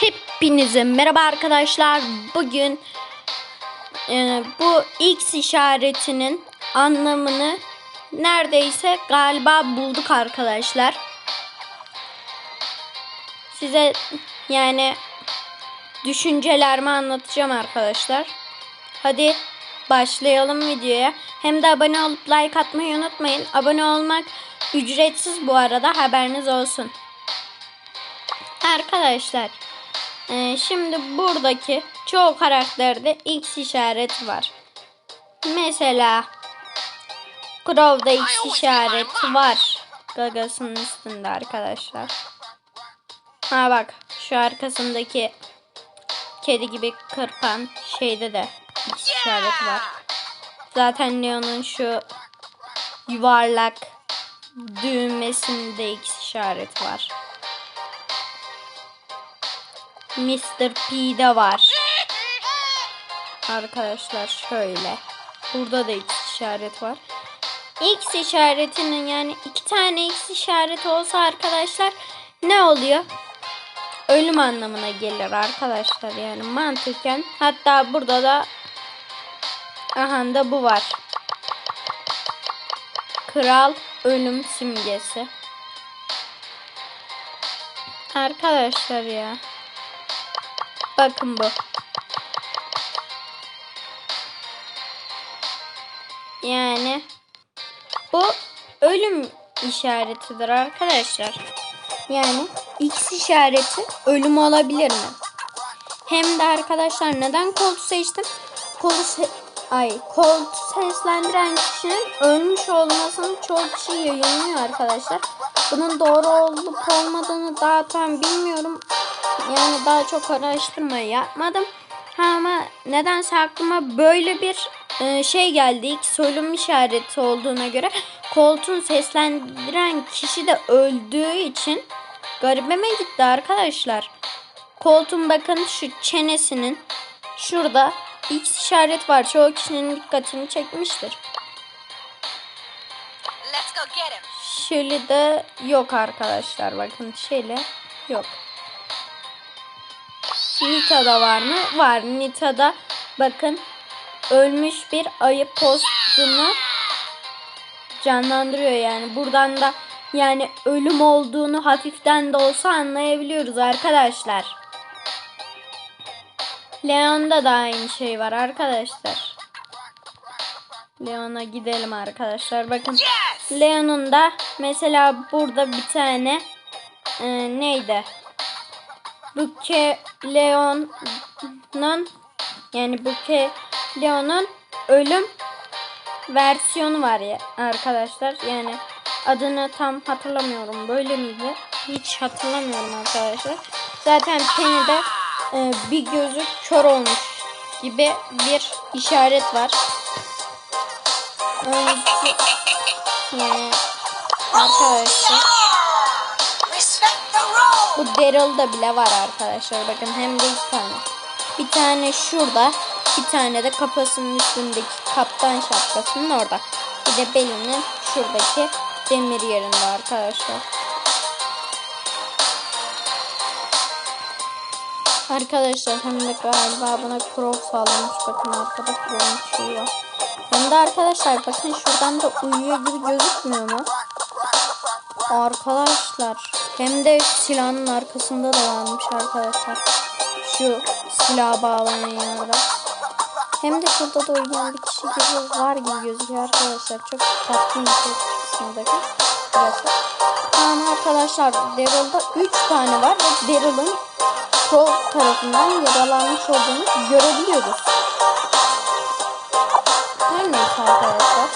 Hepinize merhaba arkadaşlar. Bugün e, bu X işaretinin anlamını neredeyse galiba bulduk arkadaşlar. Size yani düşüncelerimi anlatacağım arkadaşlar. Hadi başlayalım videoya. Hem de abone olup like atmayı unutmayın. Abone olmak ücretsiz bu arada haberiniz olsun. Arkadaşlar ee, şimdi buradaki çoğu karakterde X işareti var. Mesela Crow'da X işareti var. Gagasının üstünde arkadaşlar. Ha bak şu arkasındaki kedi gibi kırpan şeyde de X işareti var. Zaten Leon'un şu yuvarlak düğmesinde X işareti var. Mr. P'de var. Arkadaşlar şöyle. Burada da X işaret var. X işaretinin yani iki tane X işareti olsa arkadaşlar ne oluyor? Ölüm anlamına gelir arkadaşlar yani mantıken. Hatta burada da aha da bu var. Kral ölüm simgesi. Arkadaşlar ya. Bakın bu. Yani bu ölüm işaretidir arkadaşlar. Yani X işareti ölüm olabilir mi? Hem de arkadaşlar neden koltu seçtim? Kolu se ay koltu seslendiren kişinin ölmüş olmasını çoğu kişi yayınlıyor arkadaşlar. Bunun doğru olup olmadığını daha tam bilmiyorum. Yani daha çok araştırma yapmadım. Ha ama nedense aklıma böyle bir e, şey geldi. İlk soylum işareti olduğuna göre koltuğun seslendiren kişi de öldüğü için garibime gitti arkadaşlar. Koltuğun bakın şu çenesinin şurada X işaret var. Çoğu kişinin dikkatini çekmiştir. Şöyle de yok arkadaşlar. Bakın şöyle yok. Nita'da var mı? Var. Nita'da bakın ölmüş bir ayı postunu canlandırıyor yani. Buradan da yani ölüm olduğunu hafiften de olsa anlayabiliyoruz arkadaşlar. Leon'da da aynı şey var arkadaşlar. Leon'a gidelim arkadaşlar. Bakın Leon'un da mesela burada bir tane e, neydi? Buke Leon'un yani Buke Leon'un ölüm versiyonu var ya arkadaşlar. Yani adını tam hatırlamıyorum. Böyle miydi? Hiç hatırlamıyorum arkadaşlar. Zaten Penny'de e, bir gözü kör olmuş gibi bir işaret var. Önceki yani arkadaşlar. Bu Daryl'da bile var arkadaşlar. Bakın hem de iki tane. Bir tane şurada. Bir tane de kafasının üstündeki kaptan şapkasının orada. Bir de belinin şuradaki demir yerinde arkadaşlar. Arkadaşlar hem de galiba buna Crow sağlamış. Bakın arkada Crow'un şeyi var. Hem de arkadaşlar bakın şuradan da uyuyor gibi gözükmüyor mu? Arkadaşlar hem de silahın arkasında da varmış arkadaşlar. Şu silah bağlanan yerde. Hem de şurada da uyuyan bir kişi gibi var gibi gözüküyor arkadaşlar. Çok tatlı bir şey kısmındaki. Burası. Tamam arkadaşlar Daryl'da 3 tane var ve Daryl'ın sol tarafından yaralanmış olduğunu görebiliyoruz. Her neyse arkadaşlar.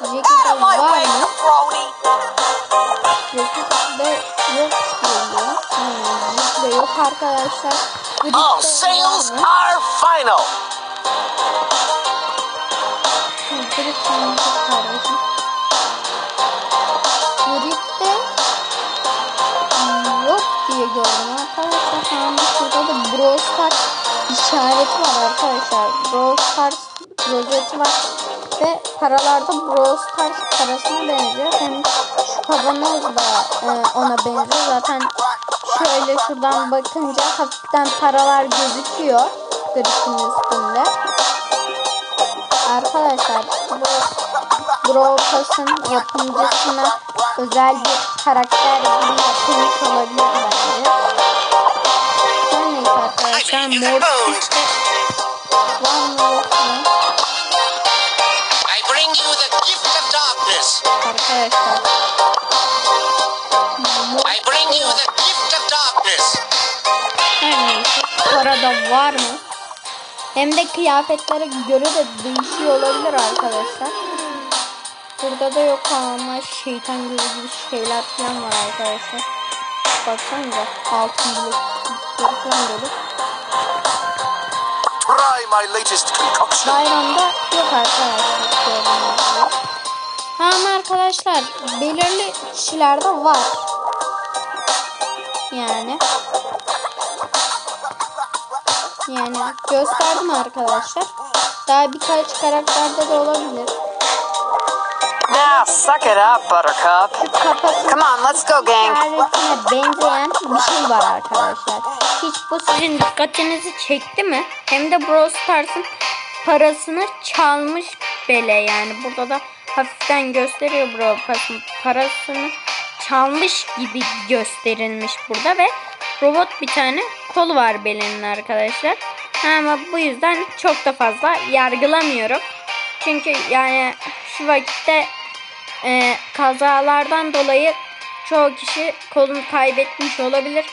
Jackie'de var mı? Jackie'de yok diyor. Hmm, Jackie'de yok arkadaşlar. All sales are final. Grid'de yok diye gördüm arkadaşlar. Şu anda şurada da Brawl Stars işareti var arkadaşlar. Brawl Stars rozeti var. Ve paralarda Brawl Stars parasına benziyor. Hem kavanoz da e, ona benziyor. Zaten şöyle şuradan bakınca hafiften paralar gözüküyor grafin üstünde. Arkadaşlar bu Brawl Pass'ın yapımcısına özel bir karakter gibi yapılmış olabilir bence. Her neyse arkadaşlar Mortis para da var mı? Hem de kıyafetlere göre de değişiyor olabilir arkadaşlar. Burada da yok ama şeytan gibi şeyler falan var arkadaşlar. Baksanıza altın bileklikleri falan dolu. Bayramda yok arkadaşlar. ama arkadaşlar belirli kişilerde var. Yani. Yani gösterdim arkadaşlar. Daha birkaç karakterde de olabilir. Now, suck it up, Buttercup. Come on, let's go, gang. işaretine benzeyen bir şey var arkadaşlar. Hiç bu sizin dikkatinizi çekti mi? Hem de Brawl Stars'ın parasını çalmış bele yani. Burada da hafiften gösteriyor Brawl Pass'ın parasını çalmış gibi gösterilmiş burada ve robot bir tane kol var belinin arkadaşlar. Ama bu yüzden çok da fazla yargılamıyorum. Çünkü yani şu vakitte e, kazalardan dolayı çoğu kişi kolunu kaybetmiş olabilir.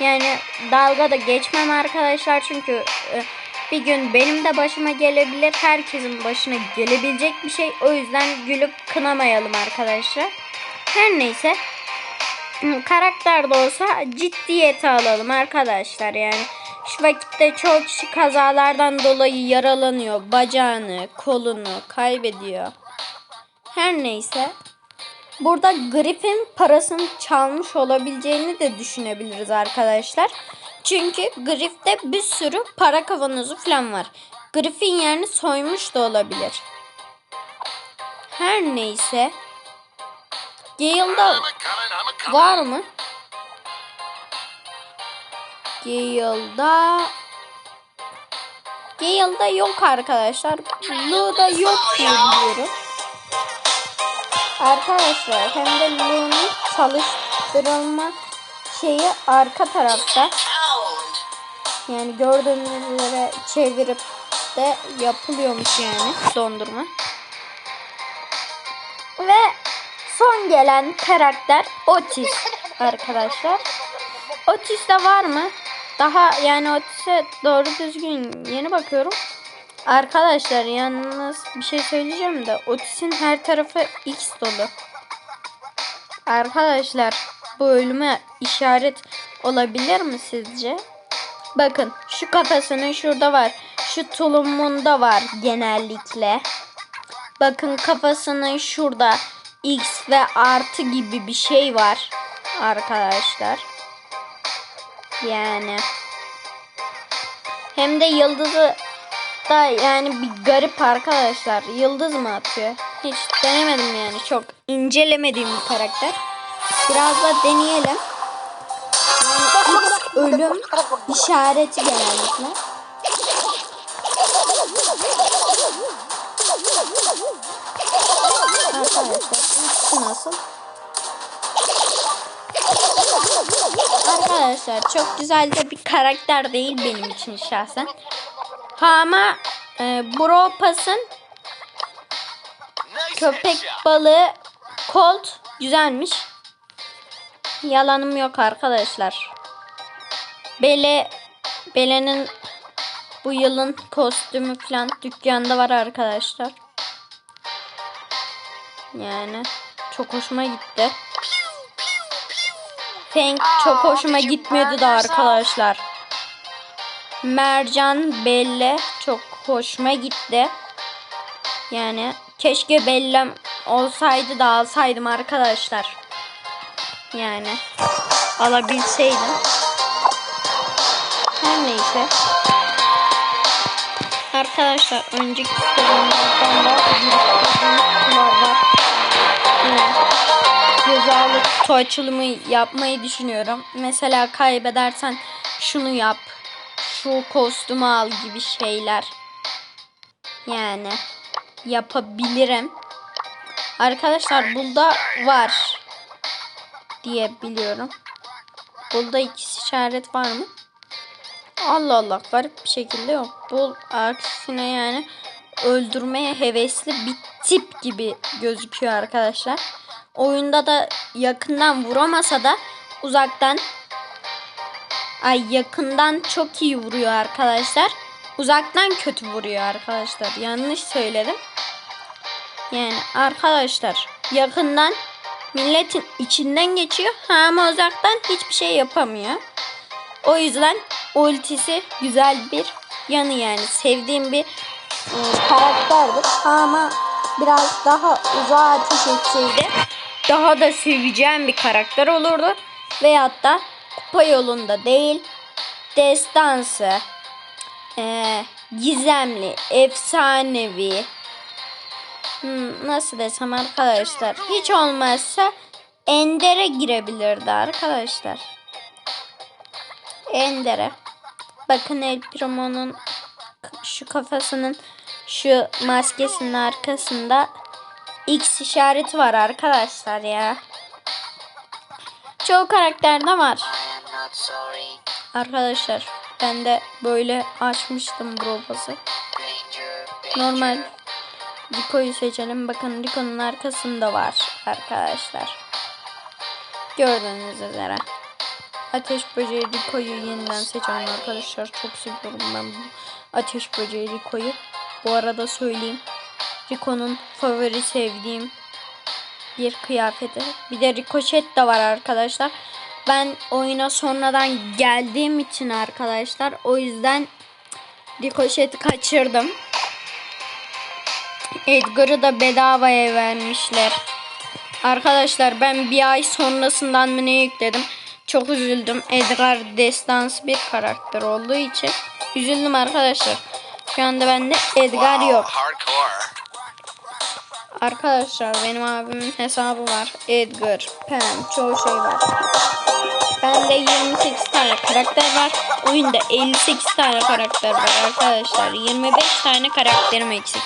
Yani dalga da geçmem arkadaşlar çünkü e, bir gün benim de başıma gelebilir. Herkesin başına gelebilecek bir şey. O yüzden gülüp kınamayalım arkadaşlar. Her neyse karakter de olsa ciddiyete alalım arkadaşlar yani. Şu vakitte çoğu kişi kazalardan dolayı yaralanıyor. Bacağını, kolunu kaybediyor. Her neyse. Burada Griffin parasını çalmış olabileceğini de düşünebiliriz arkadaşlar. Çünkü Griff'te bir sürü para kavanozu falan var. Griffin yerini soymuş da olabilir. Her neyse. Gale'da var mı? Gale'da Gale'da yok arkadaşlar. Blue'da yok diye. Arkadaşlar hem de Lu'nun çalıştırılma şeyi arka tarafta. Yani gördüğünüz üzere çevirip de yapılıyormuş yani dondurma. Ve son gelen karakter Otis arkadaşlar. Otis de var mı? Daha yani Otis'e doğru düzgün yeni bakıyorum. Arkadaşlar yalnız bir şey söyleyeceğim de Otis'in her tarafı X dolu. Arkadaşlar bu ölüme işaret olabilir mi sizce? Bakın şu kafasının şurada var. Şu tulumunda var genellikle. Bakın kafasının şurada X ve artı gibi bir şey var. Arkadaşlar. Yani. Hem de yıldızı da yani bir garip arkadaşlar. Yıldız mı atıyor? Hiç denemedim yani. Çok incelemediğim bir karakter. Biraz da deneyelim. Yani X ölüm işareti genellikle. Arkadaşlar X'i nasıl? Arkadaşlar çok güzel de bir karakter değil benim için şahsen. Ha ama e, Bro köpek balığı Colt güzelmiş. Yalanım yok arkadaşlar. Bele Bele'nin bu yılın kostümü falan dükkanda var arkadaşlar. Yani çok hoşuma gitti. Feng çok hoşuma gitmiyordu da arkadaşlar. Mercan Belle çok hoşuma gitti. Yani keşke Bellem olsaydı da alsaydım arkadaşlar. Yani alabilseydim. Her neyse. Arkadaşlar önceki sorunlardan da bir kutular var. cezalı açılımı yapmayı düşünüyorum. Mesela kaybedersen şunu yap. Şu kostümü al gibi şeyler. Yani yapabilirim. Arkadaşlar burada var diye biliyorum. Burada ikisi işaret var mı? Allah Allah garip bir şekilde yok. Bu aksine yani öldürmeye hevesli bir tip gibi gözüküyor arkadaşlar. Oyunda da yakından vuramasa da uzaktan ay yakından çok iyi vuruyor arkadaşlar. Uzaktan kötü vuruyor arkadaşlar. Yanlış söyledim. Yani arkadaşlar yakından milletin içinden geçiyor ama uzaktan hiçbir şey yapamıyor. O yüzden ultisi güzel bir yanı yani sevdiğim bir karakterdir. Ama biraz daha uzağa ateş etseydi daha da seveceğim bir karakter olurdu. Veyahut da kupa yolunda değil destansı, e, gizemli, efsanevi hmm, nasıl desem arkadaşlar hiç olmazsa Ender'e girebilirdi arkadaşlar. Ender'e. Bakın El Primo'nun şu kafasının şu maskesinin arkasında X işareti var arkadaşlar ya. Çoğu karakterde var. Arkadaşlar ben de böyle açmıştım danger. Normal Rico'yu seçelim. Bakın Rico'nun arkasında var arkadaşlar. Gördüğünüz üzere. Ateş böceği Rico'yu yeniden seçelim arkadaşlar. Çok seviyorum ben bu ateş böceği Rico'yu. Bu arada söyleyeyim. Rico'nun favori sevdiğim bir kıyafeti. Bir de rikoşet de var arkadaşlar. Ben oyuna sonradan geldiğim için arkadaşlar o yüzden rikoşeti kaçırdım. Edgar'ı da bedavaya vermişler. Arkadaşlar ben bir ay sonrasından mı ne yükledim? Çok üzüldüm. Edgar destans bir karakter olduğu için üzüldüm arkadaşlar. Şu anda bende Edgar yok. Arkadaşlar benim abimin hesabı var. Edgar, Pam, çoğu şey var. Bende 28 tane karakter var. Oyunda 58 tane karakter var arkadaşlar. 25 tane karakterim eksik.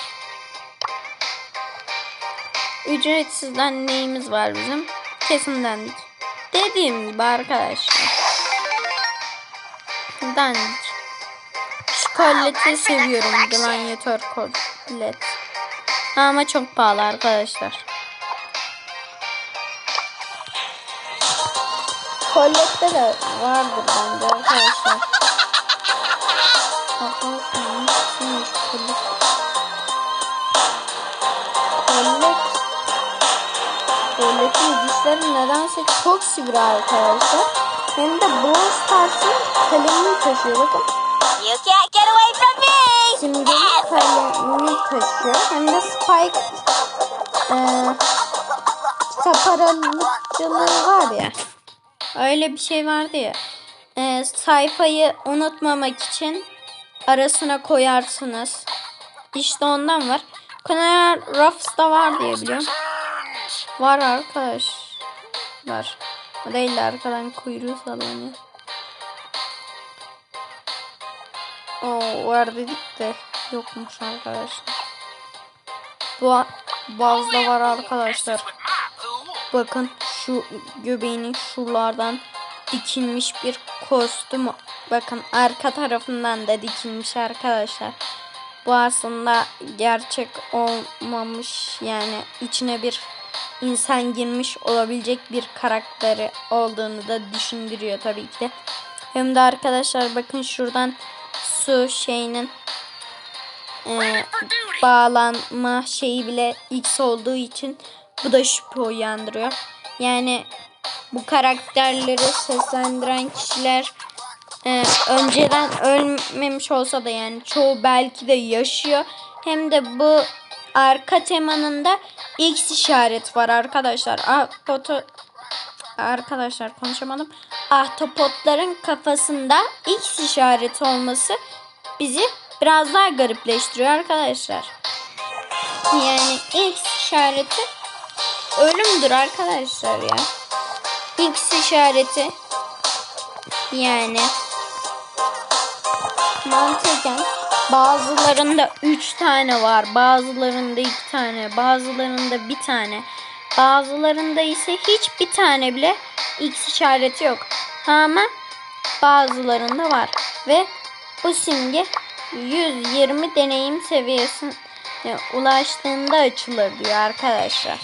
Ücretsizden neyimiz var bizim? Kesin dandik. Dediğim gibi arkadaşlar. Dandik. Kolleti seviyorum. Gladiator kollet. Ama çok pahalı arkadaşlar. Kollette de vardır bence arkadaşlar. Kolletin dişleri nedense çok sivri arkadaşlar. Hem de Brawl Stars'ın kalemini taşıyor. Bakın You simgeli kalemini taşıyor. Hem de Spike eee kitap aralıkçılığı var ya. Öyle bir şey vardı ya. Eee, sayfayı unutmamak için arasına koyarsınız. İşte ondan var. Kanal Ruffs'da var diye biliyorum. Var arkadaşlar. O değil de arkadan kuyruğu sallanıyor. Oo, var dedik de yokmuş arkadaşlar. Bu bazda var arkadaşlar. Bakın şu göbeğinin şuralardan dikilmiş bir kostüm. Bakın arka tarafından da dikilmiş arkadaşlar. Bu aslında gerçek olmamış yani içine bir insan girmiş olabilecek bir karakteri olduğunu da düşündürüyor tabii ki de. Hem de arkadaşlar bakın şuradan su şeyinin e, bağlanma şeyi bile X olduğu için bu da şüphe uyandırıyor. Yani bu karakterleri seslendiren kişiler e, önceden ölmemiş olsa da yani çoğu belki de yaşıyor. Hem de bu arka temanın da X işaret var arkadaşlar. Ahtapotu arkadaşlar konuşamadım. Ahtapotların kafasında X işareti olması bizi biraz daha garipleştiriyor arkadaşlar. Yani X işareti ölümdür arkadaşlar ya. X işareti yani mantıken bazılarında 3 tane var. Bazılarında 2 tane. Bazılarında bir tane. Bazılarında ise hiç bir tane bile X işareti yok. Ama bazılarında var. Ve bu simge 120 deneyim seviyesine ulaştığında açılır diyor arkadaşlar.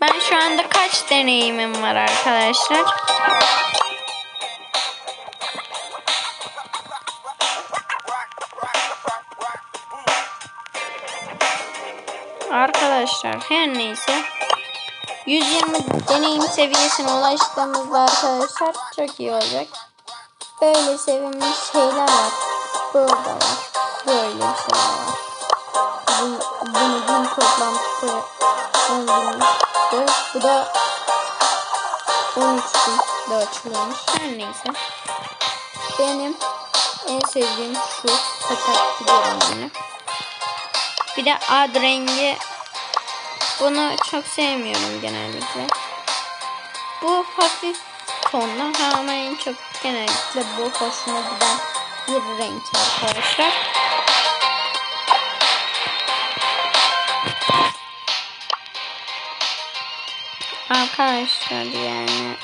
Ben şu anda kaç deneyimim var arkadaşlar? Arkadaşlar her neyse 120 deneyim seviyesine ulaştığımızda arkadaşlar çok iyi olacak. Böyle sevimli şeyler var. Burada var. Böyle şeyler var. Bu, bunu gün toplantısı 10 binlikti. Bu da 13 bin de açılıyormuş. Her neyse. Benim en sevdiğim şu kaçak gidiyorum yine. Bir de ad rengi bunu çok sevmiyorum genellikle. Bu hafif tonlu ama en çok genellikle bu hoşuma giden bir renk arkadaşlar. Arkadaşlar yani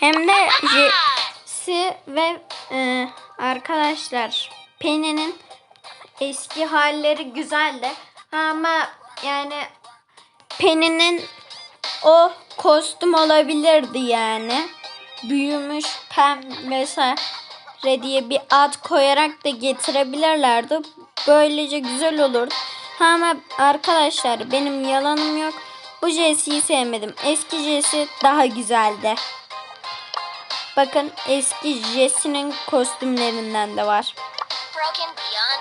hem de Jesse ve e, arkadaşlar Penny'nin eski halleri güzeldi ama yani Penny'nin o kostüm olabilirdi yani. Büyümüş pem vesaire diye bir ad koyarak da getirebilirlerdi. Böylece güzel olurdu. Ama arkadaşlar benim yalanım yok. Bu Jesse'yi sevmedim. Eski Jesse daha güzeldi. Bakın eski Jesse'nin kostümlerinden de var. Broken beyond.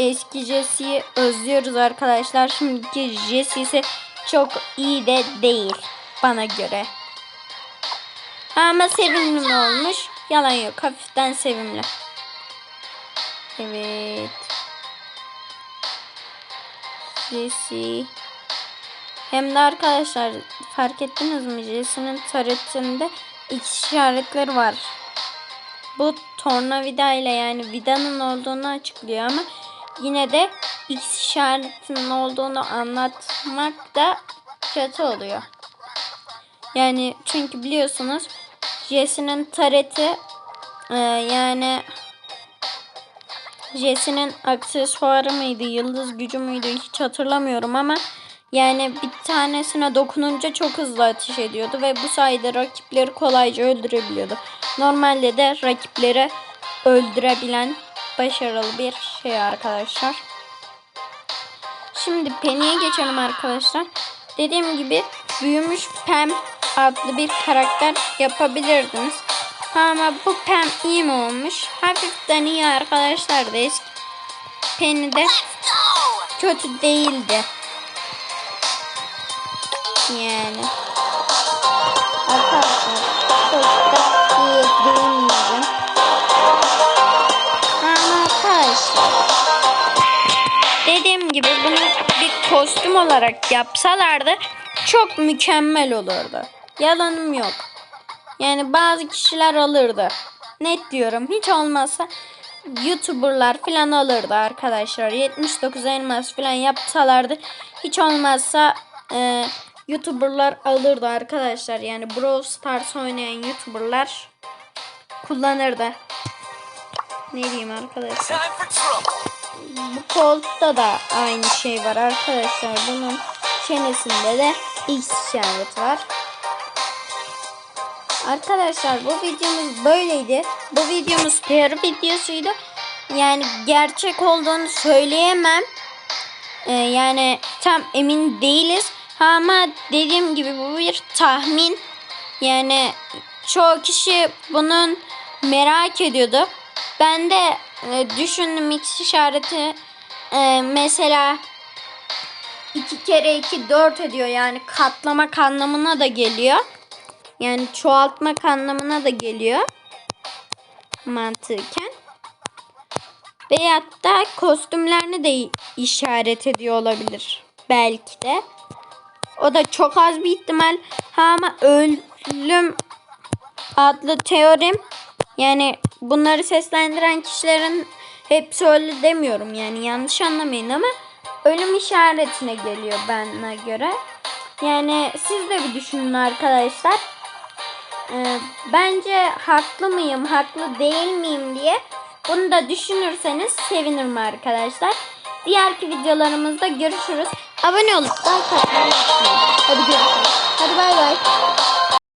Eski Jesse'yi özlüyoruz arkadaşlar. Şimdiki Jesse ise çok iyi de değil bana göre. Ama sevimli mi olmuş? Yalan yok. Hafiften sevimli. Evet. Jesse. Hem de arkadaşlar fark ettiniz mi? Jesse'nin taretinde X işaretleri var. Bu tornavida ile yani vidanın olduğunu açıklıyor ama yine de X işaretinin olduğunu anlatmak da kötü oluyor. Yani çünkü biliyorsunuz Jesse'nin tareti e, yani Jesse'nin aksesuarı mıydı, yıldız gücü müydü hiç hatırlamıyorum ama yani bir tanesine dokununca çok hızlı ateş ediyordu ve bu sayede rakipleri kolayca öldürebiliyordu. Normalde de rakipleri öldürebilen başarılı bir şey arkadaşlar. Şimdi Penny'e geçelim arkadaşlar. Dediğim gibi büyümüş Pam adlı bir karakter yapabilirdiniz. Ama bu Pam iyi mi olmuş? Hafiften iyi arkadaşlar da eski Penny de kötü değildi. Yani. Kostüm olarak yapsalardı çok mükemmel olurdu. Yalanım yok. Yani bazı kişiler alırdı. Net diyorum. Hiç olmazsa YouTuber'lar falan alırdı arkadaşlar. 79 elmas falan yapsalardı. Hiç olmazsa e, YouTuber'lar alırdı arkadaşlar. Yani Brawl Stars oynayan YouTuber'lar kullanırdı. Ne diyeyim arkadaşlar. Bu koltukta da aynı şey var arkadaşlar. Bunun çenesinde de X işareti var. Arkadaşlar bu videomuz böyleydi. Bu videomuz PR videosuydu. Yani gerçek olduğunu söyleyemem. Ee, yani tam emin değiliz. Ama dediğim gibi bu bir tahmin. Yani çoğu kişi bunun merak ediyordu. Ben de e, düşündüm X işareti e, mesela 2 kere 2 4 ediyor yani katlamak anlamına da geliyor. Yani çoğaltmak anlamına da geliyor. Mantıken. Veyahut da kostümlerini de işaret ediyor olabilir. Belki de. O da çok az bir ihtimal. Ha ama ölüm adlı teorim yani bunları seslendiren kişilerin hepsi öyle demiyorum yani yanlış anlamayın ama ölüm işaretine geliyor bana göre. Yani siz de bir düşünün arkadaşlar. Ee, bence haklı mıyım, haklı değil miyim diye bunu da düşünürseniz sevinirim arkadaşlar. Diğerki videolarımızda görüşürüz. Abone olup like atmayı unutmayın. Hadi görüşürüz. Hadi bay bay.